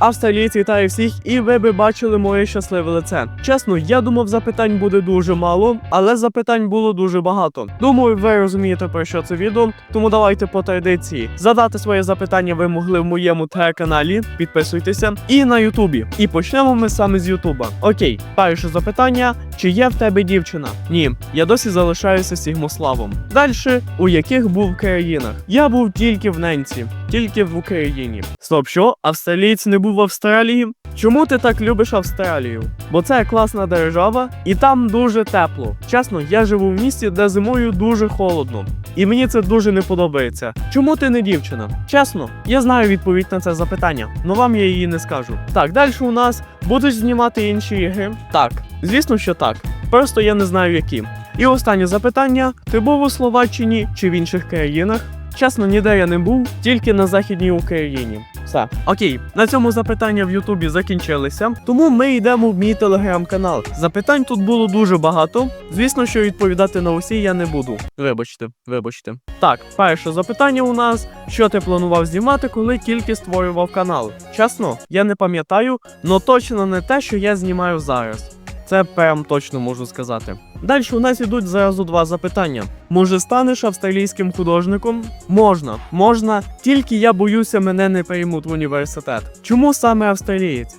Австралійці вітаю всіх, і ви би бачили моє щасливе лице. Чесно, я думав, запитань буде дуже мало, але запитань було дуже багато. Думаю, ви розумієте про що це відео, тому давайте по традиції. Задати своє запитання ви могли в моєму телеканалі, підписуйтеся, і на Ютубі. І почнемо ми саме з Ютуба. Окей, перше запитання: чи є в тебе дівчина? Ні, я досі залишаюся Сігмославом. Далі, у яких був країнах? Я був тільки в Ненці, тільки в Україні. Стоп, що? Австралієць не був в Австралії? Чому ти так любиш Австралію? Бо це класна держава, і там дуже тепло. Чесно, я живу в місті, де зимою дуже холодно. І мені це дуже не подобається. Чому ти не дівчина? Чесно, я знаю відповідь на це запитання, але вам я її не скажу. Так, далі у нас будуть знімати інші ігри. Так, звісно, що так. Просто я не знаю які. І останнє запитання: ти був у Словаччині чи в інших країнах? Чесно, ніде я не був, тільки на Західній Україні. Все. Окей, на цьому запитання в Ютубі закінчилися. Тому ми йдемо в мій телеграм-канал. Запитань тут було дуже багато. Звісно, що відповідати на усі я не буду. Вибачте, вибачте. Так, перше запитання у нас: що ти планував знімати, коли тільки створював канал? Чесно, я не пам'ятаю, але точно не те, що я знімаю зараз. Це прям точно можу сказати. Далі у нас ідуть зразу два запитання. Може, станеш австралійським художником? Можна, можна, тільки я боюся, мене не приймуть в університет. Чому саме австралієць?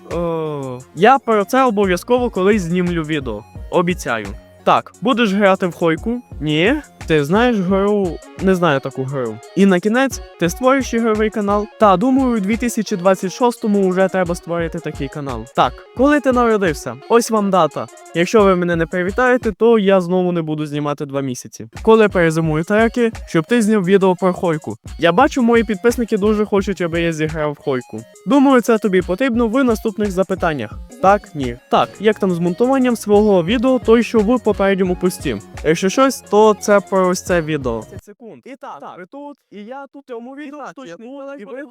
Я про це обов'язково колись знімлю відео. Обіцяю. Так, будеш грати в хойку? Ні. Ти знаєш гру, не знаю таку гру. І на кінець ти створюєш ігровий канал. Та думаю, у 2026-му вже треба створити такий канал. Так, коли ти народився? Ось вам дата. Якщо ви мене не привітаєте, то я знову не буду знімати два місяці. Коли перезимую треки, щоб ти зняв відео про хойку. Я бачу, мої підписники дуже хочуть, аби я зіграв хойку. Думаю, це тобі потрібно в наступних запитаннях. Так, ні. Так, як там з монтуванням свого відео, той що в попередньому пості. Якщо щось, то це про ось це відео. 10 секунд. І так, ви тут, і я тут в цьому відео і ви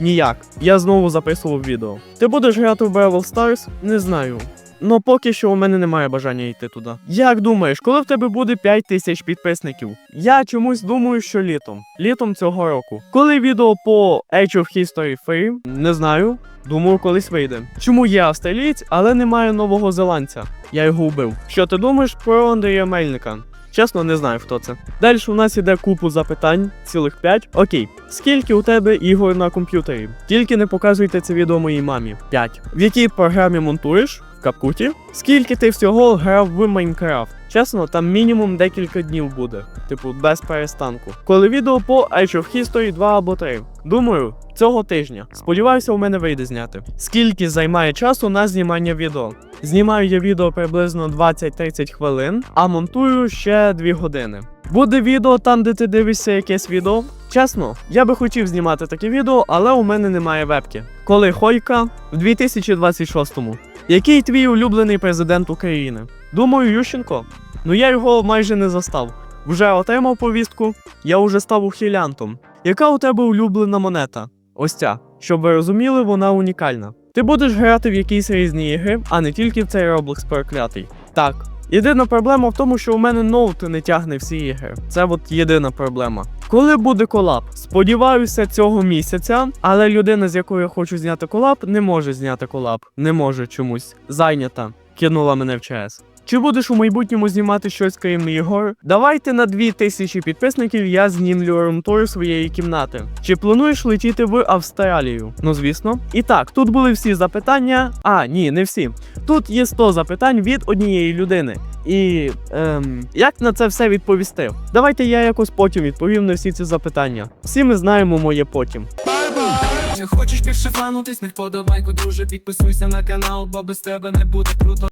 Ніяк. Я знову записував відео. Ти будеш грати в Бравл Stars? Не знаю. Ну поки що у мене немає бажання йти туди. Як думаєш, коли в тебе буде 5 тисяч підписників? Я чомусь думаю, що літом. Літом цього року. Коли відео по Age of History 3? Не знаю. Думаю, колись вийде. Чому є австралієць, але немає нового зеландця? Я його вбив. Що ти думаєш про Андрія Мельника? Чесно, не знаю, хто це. Далі у нас іде купу запитань, цілих 5. Окей, скільки у тебе ігор на комп'ютері? Тільки не показуйте це відео моїй мамі. 5. В якій програмі монтуєш? Капкуті? Скільки ти всього грав в Майнкрафт? Чесно, там мінімум декілька днів буде, типу, без перестанку. Коли відео по Age of History 2 або 3. Думаю, цього тижня. Сподіваюся, у мене вийде зняти. Скільки займає часу на знімання відео? Знімаю я відео приблизно 20-30 хвилин, а монтую ще 2 години. Буде відео там, де ти дивишся якесь відео. Чесно, я би хотів знімати таке відео, але у мене немає вебки. Коли Хойка в 2026-му. Який твій улюблений президент України? Думаю, Ющенко. Ну я його майже не застав. Вже отримав повістку, я вже став ухилянтом. Яка у тебе улюблена монета? Ось ця. Щоб ви розуміли, вона унікальна. Ти будеш грати в якісь різні ігри, а не тільки в цей Roblox проклятий. Так. Єдина проблема в тому, що у мене ноут не тягне всі ігри. Це от єдина проблема. Коли буде колаб? Сподіваюся, цього місяця, але людина, з якою я хочу зняти колаб, не може зняти колаб. Не може чомусь. Зайнята. Кинула мене в ЧС. Чи будеш у майбутньому знімати щось крім ігор? Давайте на 2000 підписників я знімлю румтур своєї кімнати. Чи плануєш летіти в Австралію? Ну звісно. І так, тут були всі запитання. А, ні, не всі. Тут є 100 запитань від однієї людини. І ем, як на це все відповісти? Давайте я якось потім відповім на всі ці запитання. Всі ми знаємо моє потім. Хочеш більше фанутись, не вподобайку, друже, підписуйся на канал, бо без тебе не буде круто.